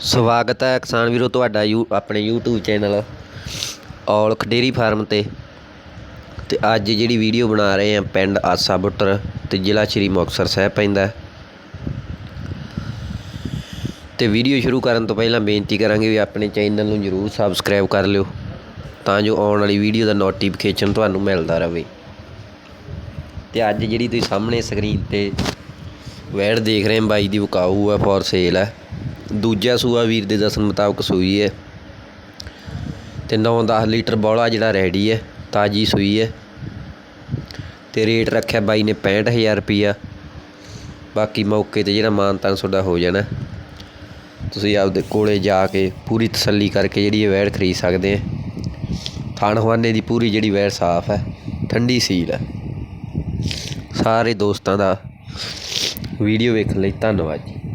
ਸਵਾਗਤ ਹੈ ਕਿਸਾਨ ਵੀਰੋ ਤੁਹਾਡਾ ਯੂ, ਆਪਣੇ YouTube channel Aulakh dairy farm ਤੇ। ਤੇ ਅੱਜ ਜਿਹੜੀ ਵੀਡੀਓ ਬਣਾ ਰਹੇ ਆ ਪਿੰਡ ਆਸਾ ਬੁੱਟਰ ਤੇ ਜ਼ਿਲ੍ਹਾ ਸ਼੍ਰੀ ਮੁਕਤਸਰ ਸਾਹਿਬ ਪੈਂਦਾ ਹੈ। ਤੇ ਵੀਡੀਓ ਸ਼ੁਰੂ ਕਰਨ ਤੋਂ ਪਹਿਲਾਂ ਬੇਨਤੀ ਕਰਾਂਗੇ ਵੀ ਆਪਣੇ ਚੈਨਲ ਨੂੰ ਜਰੂਰ ਸਬਸਕ੍ਰਾਈਬ ਕਰ ਲਿਓ, ਤਾਂ ਜੋ ਆਉਣ ਵਾਲੀ ਵੀਡੀਓ ਦਾ ਨੋਟੀਫਿਕੇਸ਼ਨ ਤੁਹਾਨੂੰ ਮਿਲਦਾ ਰਹੇ। ਤੇ ਅੱਜ ਜਿਹੜੀ ਤੁਸੀਂ ਸਾਹਮਣੇ ਸਕਰੀਨ ਤੇ ਵੈੜ ਦੇਖ ਰਹੇ ਹੋ, ਬਾਈ ਦੀ ਵਿਕਾਊ ਹੈ ਫੋਰ ਸੇਲ ਹੈ। ਦੂਜਾ ਸੂਆ ਵੀਰ ਦੇ ਦੱਸਣ ਮੁਤਾਬਕ ਸੂਈ ਹੈ ਤੇ 9-10 ਲੀਟਰ ਬੋਲਾ ਜਿਹੜਾ ਰੈਡੀ ਹੈ, ਤਾਜੀ ਸੂਈ ਹੈ ਤੇ ਰੇਟ ਰੱਖਿਆ ਬਾਈ ਨੇ 65000 ਰੁਪਿਆ ਬਾਕੀ ਮੌਕੇ ਤੇ ਜਿਹੜਾ ਮਾਨਤਾਨ ਤੁਹਾਡਾ ਹੋ ਜਾਣਾ। ਤੁਸੀਂ ਆਪਦੇ ਕੋਲੇ ਜਾ ਕੇ ਪੂਰੀ ਤਸੱਲੀ ਕਰਕੇ ਜਿਹੜੀ ਇਹ ਵੈੜ ਖਰੀਦ ਸਕਦੇ ਆ। ਥਣ ਹਵਾਨੇ ਦੀ ਪੂਰੀ ਜਿਹੜੀ ਵੈੜ ਸਾਫ਼ ਹੈ, ਠੰਡੀ ਸੀਲ ਹੈ। ਸਾਰੇ ਦੋਸਤਾਂ ਦਾ ਵੀਡੀਓ ਵੇਖਣ ਲਈ ਧੰਨਵਾਦ ਜੀ।